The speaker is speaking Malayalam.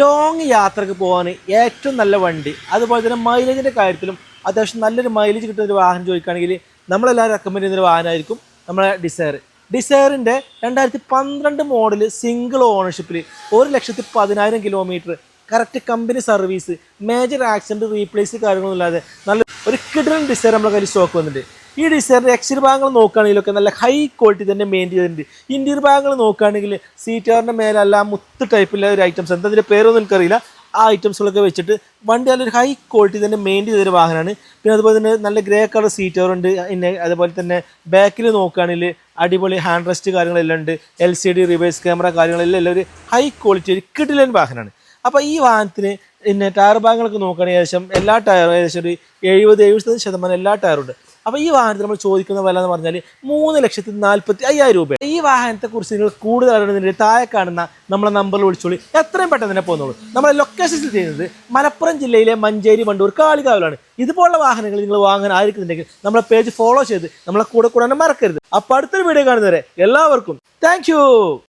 ലോങ് യാത്രയ്ക്ക് പോകാൻ ഏറ്റവും നല്ല വണ്ടി. അതുപോലെ തന്നെ മൈലേജിന്റെ കാര്യത്തിലും അത്യാവശ്യം നല്ലൊരു മൈലേജ് കിട്ടുന്ന ഒരു വാഹനം ചോദിക്കുകയാണെങ്കിൽ നമ്മളെല്ലാവരും റെക്കമെൻഡ് ചെയ്യുന്ന ഒരു വാഹനമായിരിക്കും നമ്മളെ ഡിസയർ ഡിസയറിന്റെ രണ്ടായിരത്തി പന്ത്രണ്ട് മോഡൽ സിംഗിൾ ഓണർഷിപ്പിൽ ഒരു ലക്ഷത്തി പതിനായിരം kilometre correct company service major accident replace കാര്യങ്ങളൊന്നും ഇല്ലാതെ നല്ല ഒരു കിടലൻ ഡിസയർ നമ്മുടെ കയ്യിൽ സ്റ്റോക്ക് വന്നിട്ടുണ്ട്. ഈ ഡിസൈനിന്റെ എക്സ്റ്റീരിയർ ഭാഗങ്ങൾ നോക്കുകയാണെങ്കിലൊക്കെ നല്ല ഹൈ ക്വാളിറ്റി തന്നെ മെയിൻ ചെയ്തിട്ടുണ്ട്. ഇന്റീരിയർ ഭാഗങ്ങൾ നോക്കുകയാണെങ്കിൽ സീറ്റാറിന്റെ മേലെല്ലാം മുത്ത് ടൈപ്പിലെ ഒരു ഐറ്റംസ് എന്താ അതിന്റെ പേരൊന്നും എനിക്കറിയില്ല. ആ ഐറ്റംസുകളൊക്കെ വെച്ചിട്ട് വണ്ടി നല്ലൊരു ഹൈ ക്വാളിറ്റി തന്നെ മെയിന്റെയിൻ ചെയ്തൊരു വാഹനമാണ്. പിന്നെ അതുപോലെ തന്നെ നല്ല ഗ്രേ കളർ സീറ്ററുണ്ട് പിന്നെ അതുപോലെ തന്നെ ബാക്കിൽ നോക്കുകയാണെങ്കിൽ അടിപൊളി ഹാൻഡ് റെസ്റ്റ് കാര്യങ്ങളെല്ലാം ഉണ്ട്. L C D reverse camera കാര്യങ്ങളെല്ലാം എല്ലാം ഒരു ഹൈ ക്വാളിറ്റി ഒരു കിടിലൻ വാഹനമാണ്. അപ്പോൾ ഈ വാഹനത്തിന് പിന്നെ ടയർ ഭാഗങ്ങളൊക്കെ നോക്കുകയാണെങ്കിൽ ഏകദേശം എല്ലാ ടയറും ഏകദേശം ഒരു എഴുപത് എഴുപത് ശതമാനം എല്ലാ ടയറും ഉണ്ട്. അപ്പോൾ ഈ വാഹനത്തിൽ നമ്മൾ ചോദിക്കുന്ന വില എന്ന് പറഞ്ഞാൽ മൂന്ന് ലക്ഷത്തി നാൽപ്പത്തി അയ്യായിരം രൂപ ഈ വാഹനത്തെക്കുറിച്ച് നിങ്ങൾ കൂടുതൽ അറിയണമെന്നുണ്ടെങ്കിൽ താഴെ കാണുന്ന നമ്മളെ നമ്പറിൽ വിളിച്ചോളി. എത്രയും പെട്ടെന്ന് തന്നെ പോകുന്നുള്ളൂ നമ്മളെ ലൊക്കേഷൻ ചെയ്യുന്നത് മലപ്പുറം ജില്ലയിലെ മഞ്ചേരി വണ്ടൂർ കാളികാവിലാണ്. ഇതുപോലുള്ള വാഹനങ്ങൾ നിങ്ങൾ വാങ്ങാൻ ആയിരിക്കുന്നുണ്ടെങ്കിൽ നമ്മളെ പേജ് ഫോളോ ചെയ്ത് നമ്മളെ കൂടെ കൂടാൻ മറക്കരുത്. അപ്പോൾ അടുത്തൊരു വീഡിയോ കാണുന്നവരെ എല്ലാവർക്കും താങ്ക്